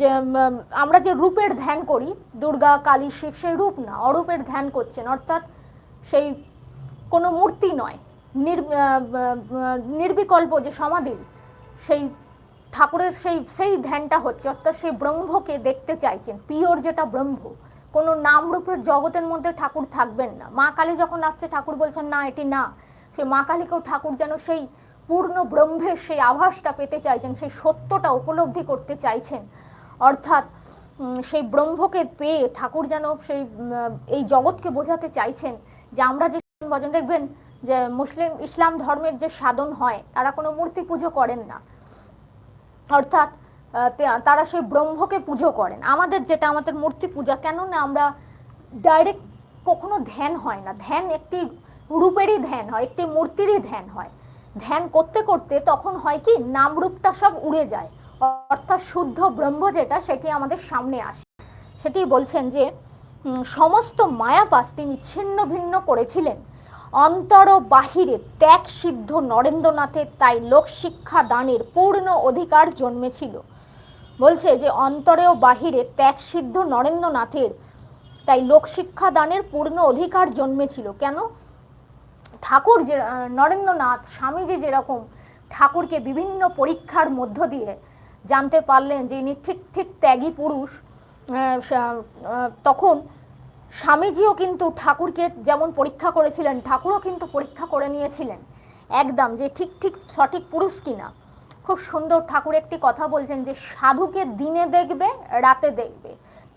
যে আমরা যে রূপের ধ্যান করি, দুর্গা, কালী, শিব, সেই রূপ না, অরূপের ধ্যান করছেন। অর্থাৎ সেই কোনো মূর্তি নয়, নির নির্বিকল্প যে সমাধি, সেই ঠাকুরের সেই সেই ধ্যানটা হচ্ছে। অর্থাৎ সেই ব্রহ্মকে দেখতে চাইছেন, পিওর যেটা ব্রহ্ম। কোনো নামরূপের জগতের মধ্যে ঠাকুর থাকবেন না। মা কালী যখন আসছে, ঠাকুর বলছেন, না, এটি না। সেই মা কালীকেও ঠাকুর যেন সেই পূর্ণ ব্রহ্মের সেই আভাসটা পেতে চাইছেন, সেই সত্যটা উপলব্ধি করতে চাইছেন। অর্থাৎ সেই ব্রহ্মকে পেয়ে ঠাকুর যেন সেই এই জগৎকে বোঝাতে চাইছেন যে আমরা যে ভজন, দেখবেন যে মুসলিম, ইসলাম ধর্মের যে সাধন হয়, তারা কোনো মূর্তি পুজো করেন না। অর্থাৎ তারা সেই ব্রহ্মকে পুজো করেন। আমাদের যেটা, আমাদের মূর্তি পূজা কেন না আমরা ডাইরেক্ট কখনো ধ্যান হয় না। ধ্যান একটি রূপেরই ধ্যান হয়, একটি মূর্তিরই ধ্যান হয়। ধ্যান করতে করতে তখন হয় কি, নামরূপটা সব উড়ে যায়। অর্থাৎ শুদ্ধ ব্রহ্ম যেটা, সেটি আমাদের সামনে আসে। সেটি বলছেন যে সমস্ত মায়াপাস তিনি ছিন্ন ভিন্ন করেছিলেন। অন্তর বাহিরে ত্যাগ সিদ্ধ নরেন্দ্রনাথের তাই লোকশিক্ষা দানের পূর্ণ অধিকার জন্মেছিল। বলছে যে, অন্তরে ও বাহিরে ত্যাগ সিদ্ধ নরেন্দ্রনাথের তাই লোকশিক্ষা দানের পূর্ণ অধিকার জন্মেছিল। কেন? ঠাকুর যে নরেন্দ্রনাথ স্বামীজি যেরকম ঠাকুরকে বিভিন্ন পরীক্ষার মধ্য দিয়ে জানতে পারলেন যে ইনি ঠিক ঠিক ত্যাগী পুরুষ তখন স্বামীজিও কিন্তু ঠাকুরকে যেমন পরীক্ষা করেছিলেন, ঠাকুরও কিন্তু পরীক্ষা করে নিয়েছিলেন একদম যে ঠিক ঠিক সঠিক পুরুষ কিনা। খুব সুন্দর ঠাকুর একটি কথা বলছেন যে সাধুকে দিনে দেখবে, রাতে দেখবে।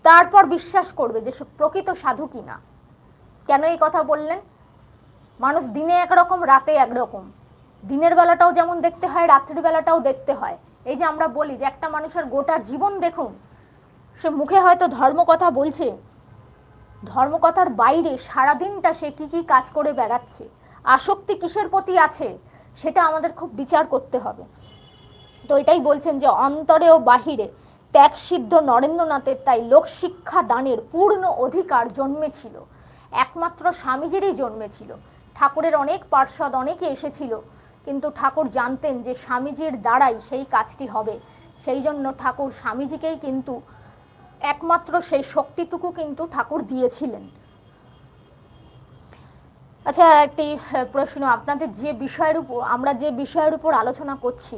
তারপর বিশ্বাস করবে যে প্রকৃত সাধু কিনা। কেন এই কথা বললেন? মানুষ দিনে একরকম, রাতে একরকম। দিনের বেলাটাও যেমন দেখতে হয়, রাত্রির বেলাটাও দেখতে হয়। এই যে আমরা বলি যে একটা মানুষের গোটা জীবন দেখুন, সে মুখে হয়তো ধর্মকথা বলছে ধর্মকথার বাইরে সারাদিনটা সে কি কি কাজ করে বেড়াচ্ছে, আসক্তি কিসের প্রতি আছে, সেটা আমাদের খুব বিচার করতে হবে। তো এটাই বলছেন যে অন্তরে ও বাহিরে ত্যাগ সিদ্ধ নরেন্দ্রনাথের তাই লোকশিক্ষা দানের পূর্ণ অধিকার জন্মেছিল। একমাত্র স্বামীজিরই জন্মেছিল। ঠাকুরের অনেক পার্ষদ অনেকে এসেছিল। কিন্তু ঠাকুর জানতেন যে স্বামীজির দ্বারাই সেই কাজটি হবে। সেই জন্য ঠাকুর স্বামীজিকেই কিন্তু একমাত্র সেই শক্তিটুকু কিন্তু ঠাকুর দিয়েছিলেন। আচ্ছা একটি প্রশ্ন। আপনাদের যে বিষয়ের উপর, আমরা যে বিষয়ের উপর আলোচনা করছি,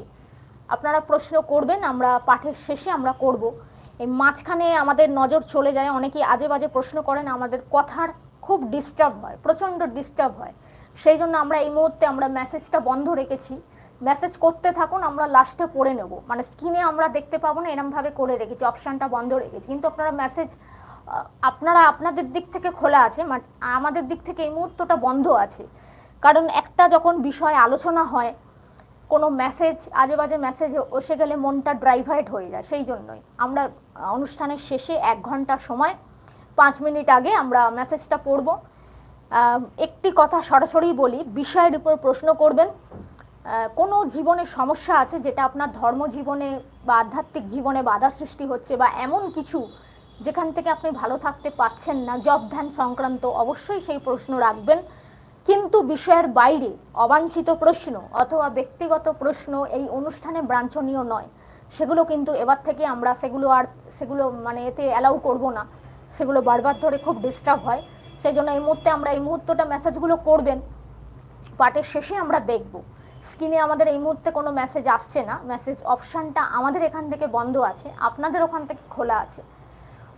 আপনারা প্রশ্ন করবেন, আমরা পাঠের শেষে আমরা করব। এই মাঝখানে আমাদের নজর চলে যায়, অনেকেই আজে বাজে প্রশ্ন করেন, আমাদের কথার খুব ডিস্টার্ব হয়, প্রচণ্ড ডিস্টার্ব হয়। সেই জন্য আমরা এই মুহূর্তে আমরা মেসেজটা বন্ধ রেখেছি। মেসেজ করতে থাকুন, আমরা লাস্টে পড়ে নেব। মানে স্ক্রিনে আমরা দেখতে পাবো না, এরমভাবে করে রেখেছি অপশানটা বন্ধ রেখেছি। কিন্তু আপনারা মেসেজ আপনারা আপনাদের দিক থেকে খোলা আছে আমাদের দিক থেকে এই মুহূর্তটা বন্ধ আছে। কারণ একটা যখন বিষয় আলোচনা হয়, কোনো মেসেজ আজে বাজে মেসেজ এসে গেলে মনটা ড্রাইভার্ট হয়ে যায়, সেই জন্যই। আমরা অনুষ্ঠানের শেষে এক ঘণ্টা সময়, পাঁচ মিনিট আগে আমরা মেসেজটা পড়ব। একটি কথা সরাসরি বলি, বিষয়ের উপর প্রশ্ন করবেন। কোনো জীবনে সমস্যা আছে যেটা আপনার ধর্ম জীবনে বা আধ্যাত্মিক জীবনে বাধা সৃষ্টি হচ্ছে বা এমন কিছু যেখান থেকে আপনি ভালো থাকতে পাচ্ছেন না? জব, ধ্যান সংক্রান্ত অবশ্যই সেই প্রশ্ন রাখবেন। কিন্তু বিষয়ের বাইরে অবাঞ্ছিত প্রশ্ন অথবা ব্যক্তিগত প্রশ্ন এই অনুষ্ঠানে ব্রাঞ্ছনীয় নয়। সেগুলো কিন্তু এবার থেকে আমরা সেগুলো আর, সেগুলো মানে এতে অ্যালাউ করব না। সেগুলো বারবার ধরে খুব ডিস্টার্ব হয়। সেই জন্য এই মুহূর্তে আমরা এই মুহূর্তটা মেসেজগুলো করবেন। পার্টের শেষে আমরা দেখব। স্ক্রিনে আমাদের এই মুহূর্তে কোনো মেসেজ আসছে না। মেসেজ অপশানটা আমাদের এখান থেকে বন্ধ আছে। আপনাদের ওখান থেকে খোলা আছে।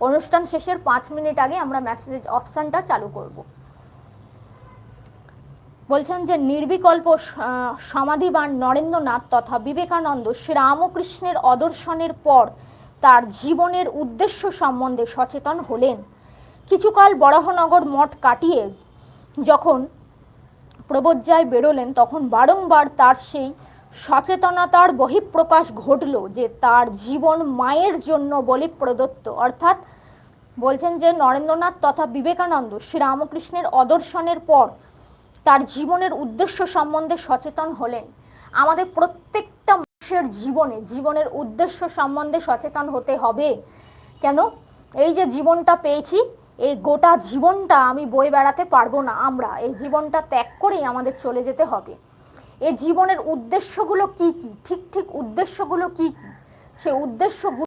অনুষ্ঠান শেষের পাঁচ মিনিট আগে আমরা মেসেজ অপশানটা চালু করব। বলছেন যে, নির্বিকল্প সমাধিবান নরেন্দ্রনাথ তথা বিবেকানন্দ শ্রীরামকৃষ্ণের অদর্শনের পর তার জীবনের উদ্দেশ্য সম্বন্ধে সচেতন হলেন। কিছুকাল বরাহনগর মঠ কাটিয়ে যখন প্রবোজ্জায় বেরোলেন, তখন বারংবার তার সেই সচেতনতার বহিঃপ্রকাশ ঘটল যে তার জীবন মায়ের জন্য বলি প্রদত্ত অর্থাৎ বলছেন যে নরেন্দ্রনাথ তথা বিবেকানন্দ শ্রীরামকৃষ্ণের অদর্শনের পর তার জীবনের উদ্দেশ্য সম্বন্ধে সচেতন হলেন। আমাদের প্রত্যেকটা মানুষের জীবনে জীবনের উদ্দেশ্য সম্বন্ধে সচেতন হতে হবে। কেন? এই যে জীবনটা পেয়েছি এই গোটা জীবনটা আমি বয়ে বেড়াতে পারব না আমরা। এই জীবনটা ত্যাগ করেই আমাদের চলে যেতে হবে। এই জীবনের উদ্দেশ্যগুলো কি কি? ঠিক ঠিক উদ্দেশ্যগুলো কি কি? সেই উদ্দেশ্যগুলো